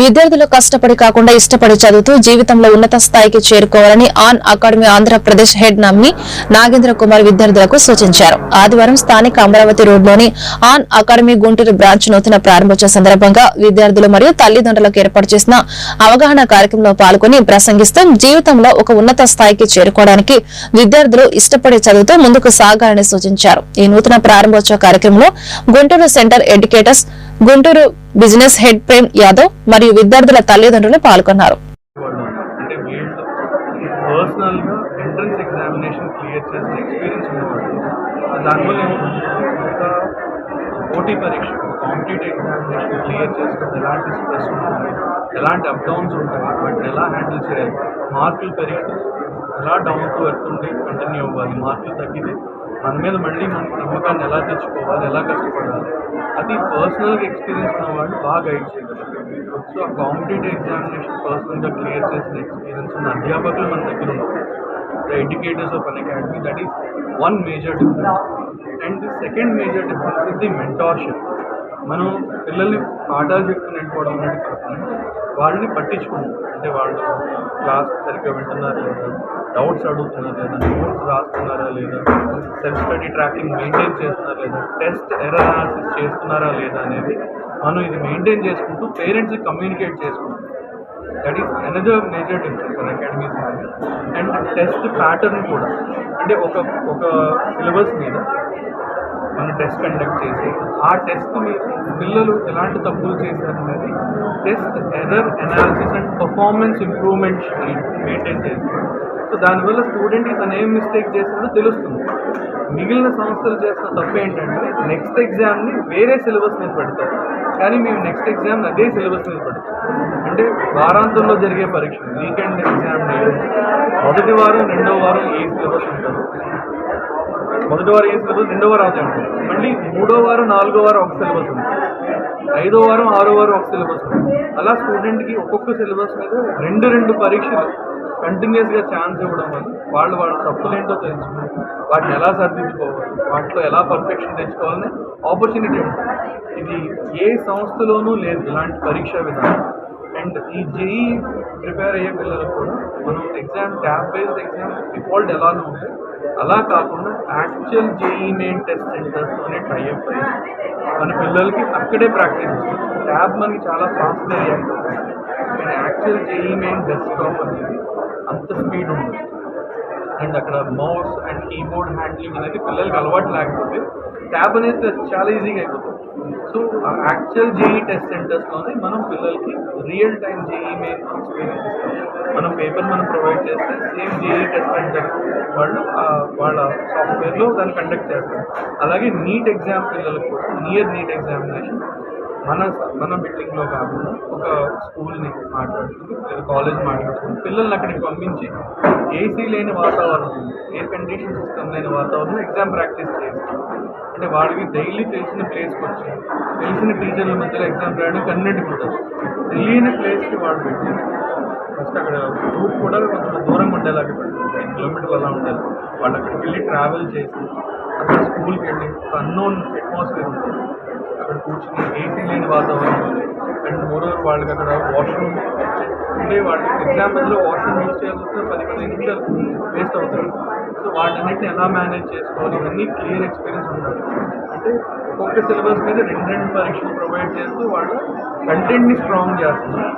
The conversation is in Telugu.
విద్యార్థులు కష్టపడి కాకుండా ఇష్టపడి చదువుతూ జీవితంలో ఉన్నత స్థాయికి చేరుకోవాలని ఆన్ అకాడమీ ఆంధ్రప్రదేశ్ హెడ్ నమ్మి నాగేంద్ర కుమార్ విద్యార్థులకు సూచించారు. ఆదివారం స్థానిక అమరావతి రోడ్లోని ఆన్ అకాడమీ గుంటూరు బ్రాంచ్ నూతన ప్రారంభోత్సవ సందర్భంగా విద్యార్థులు మరియు తల్లిదండ్రులకు ఏర్పాటు చేసిన అవగాహన కార్యక్రమంలో పాల్గొని ప్రసంగిస్తూ జీవితంలో ఒక ఉన్నత స్థాయికి చేరుకోవడానికి విద్యార్థులు ఇష్టపడి చదువుతూ ముందుకు సాగాలని సూచించారు. ఈ నూతన ప్రారంభోత్సవ కార్యక్రమంలో Guntur centre educators Guntur business head Prem Yadav మరియు విద్యార్థుల తల్లిదండ్రులు పాల్గొన్నారు. అంటే పర్సనల్గా ఎంట్రన్స్ ఎగ్జామినేషన్ క్లియర్ చేసిన ఎక్స్పీరియన్స్ ఉన్నవాళ్ళు. దానివల్ల ఒక పోటీ పరీక్ష కాంపిటేటివ్ ఎగ్జామినేషన్ క్లియర్ చేసుకుని ఎలాంటి స్ట్రెస్ ఉంటుంది? ఎలాంటి అప్ డౌన్స్ ఉంటాయి? వాటిని ఎలా హ్యాండిల్ చేయాలి? మార్కులు పెరిగితే ఎలా డౌన్ టు ఎర్త్ ఉండి కంటిన్యూ అవ్వాలి? మార్కులు తగ్గితే మన మీద మళ్ళీ మన నమ్మకాన్ని ఎలా తెచ్చుకోవాలి ఎలా కష్టపడాలి అది పర్సనల్గా ఎక్స్పీరియన్స్ ఉన్న వాళ్ళు బాగా గైడ్ చేయగలరు సో ఆ కాంపిటేటివ్ ఎగ్జామినేషన్ పర్సనల్గా క్లియర్ చేసిన ఎక్స్పీరియన్స్ ఉన్న అధ్యాపకులు మన దగ్గర ఉన్నారు. The educators of Unacademy that is one major difference and the second major difference is the mentorship మనం పిల్లల్ని పాఠాలు చెప్తూ నేర్చుకోవడం అనేది కాకుండా వాళ్ళని పట్టించుకుంటాం అంటే వాళ్ళు క్లాస్ సరిగ్గా వింటున్నారా లేదా? డౌట్స్ అడుగుతున్నారా లేదా? నోట్స్ రాస్తున్నారా లేదా? సెల్ఫ్ స్టడీ ట్రాకింగ్ మెయింటైన్ చేస్తున్నారా లేదా? టెస్ట్ ఎర్రర్ అనాలిసిస్ చేస్తున్నారా లేదా అనేది మనం ఇది మెయింటైన్ చేసుకుంటూ పేరెంట్స్కి కమ్యూనికేట్ చేసుకుంటాం. That is another major difference Unacademy's and test pattern కూడా. అంటే ఒక ఒక సిలబస్ మీద మనం టెస్ట్ కండక్ట్ చేసి ఆ టెస్ట్ మీద పిల్లలు ఎలాంటి తప్పులు చేశారనేది test error analysis and performance improvement maintain చేసి సో దానివల్ల స్టూడెంట్కి తను ఏం మిస్టేక్ చేసిందో తెలుస్తుంది. మిగిలిన సంస్థలు చేసిన తప్పు ఏంటంటే నెక్స్ట్ ఎగ్జామ్ని వేరే సిలబస్ మీద పెడతారు. కానీ మేము నెక్స్ట్ ఎగ్జామ్ అదే సిలబస్ మీద పెడతాం. అంటే వారాంతంలో జరిగే పరీక్ష వీకెండ్ ఎగ్జామ్ మొదటి వారం రెండో వారం ఏ సిలబస్ ఉంటుంది మొదటి వారం ఏ సిలబస్ రెండో వారం అదే ఉంటుంది. మళ్ళీ మూడో వారం నాలుగో వారం ఒక సిలబస్ ఉంది ఐదో వారం ఆరో వారం ఒక సిలబస్ ఉంది అలా స్టూడెంట్కి ఒక్కొక్క సిలబస్ మీద రెండు రెండు పరీక్షలు కంటిన్యూస్గా ఛాన్స్ ఇవ్వడం వల్ల వాళ్ళు వాళ్ళ తప్పులేంటో తెలుసుకుని వాటిని ఎలా సరిదిద్దుకోవాలి వాటిలో ఎలా పర్ఫెక్షన్ తెచ్చుకోవాలని ఆపర్చునిటీ ఉంటుంది. ఇది ఏ సంస్థలోనూ లేదు ఇలాంటి పరీక్షా విధానం. అండ్ ఈ జేఈ ప్రిపేర్ అయ్యే పిల్లలకు కూడా మనం exam tab based exam default ఎలా ఉంటాయి అలా కాకుండా యాక్చువల్ జేఈ మెయిన్ టెస్ట్ సెంటర్స్తోనే టైఅప్ అయ్యి మన పిల్లలకి అక్కడే ప్రాక్టీస్ ఇస్తాం ట్యాబ్ మనకి చాలా ఫాస్ట్ ఏరియా కానీ యాక్చువల్ జేఈ మెయిన్ డెస్క్టాప్ అనేది అంత స్పీడ్ ఉంటుంది అండ్ అక్కడ మౌస్ అండ్ కీబోర్డ్ హ్యాండ్లింగ్ అనేది పిల్లలకి అలవాటు లేకపోతే ట్యాబ్ అనేది చాలా ఈజీగా అయిపోతుంది. సో యాక్చువల్ జేఈ టెస్ట్ సెంటర్స్లోనే మనం పిల్లలకి real time JEE main experience ఇస్తాం. మనం పేపర్ మనం ప్రొవైడ్ చేస్తే సేమ్ జేఈ టెస్ట్ సెంటర్ వాళ్ళు వాళ్ళ సాఫ్ట్వేర్లో దాన్ని కండక్ట్ చేస్తారు. అలాగే నీట్ ఎగ్జామ్ పిల్లలకు కూడా నియర్ నీట్ ఎగ్జామినేషన్ మన మన బిల్డింగ్లో కాకుండా ఒక స్కూల్ని మాట్లాడుతుంది లేదా కాలేజ్ మాట్లాడుతుంది. పిల్లల్ని అక్కడికి పంపించి ఏసీ లేని వాతావరణం ఎయిర్ కండిషన్ సిస్టమ్ లేని వాతావరణం ఎగ్జామ్ ప్రాక్టీస్ చేస్తాం అంటే వాళ్ళకి డైలీ తెలిసిన ప్లేస్కి వచ్చి తెలిసిన టీచర్ల మధ్యలో ఎగ్జామ్ రాయడం కన్వెంట్ ఉంటుంది తెలియని ప్లేస్కి వాడు పెట్టి ఫస్ట్ అక్కడ రూట్ కూడా కొంచెం దూరంగా ఉండేలాగా పెట్టారు ఐదు కిలోమీటర్లు అలా ఉండాలి వాళ్ళు అక్కడికి వెళ్ళి ట్రావెల్ చేసి అక్కడ స్కూల్కి వెళ్ళి అన్నోన్ అట్మాస్ఫియర్ ఉంటుంది అక్కడ కూర్చుని ఏసీ లేని వాతావరణం అండ్ మోరోవర్ వాళ్ళకి అక్కడ వాష్రూమ్ ఉండే వాళ్ళకి ఎగ్జామ్ మధ్యలో వాష్రూమ్ యూజ్ చేయాల్సి వస్తే పది పదిహేను నిమిషాలు వేస్ట్ అవుతారు సో వాటన్నిటిని ఎలా మేనేజ్ చేసుకోవాలి? ఇవన్నీ క్లియర్ ఎక్స్పీరియన్స్ ఉండాలి. అంటే ఒక్కొక్క సిలబస్ మీద రెండు రెండు పరీక్షలు ప్రొవైడ్ చేస్తూ వాళ్ళు కంటెంట్ని స్ట్రాంగ్ చేస్తున్నారు.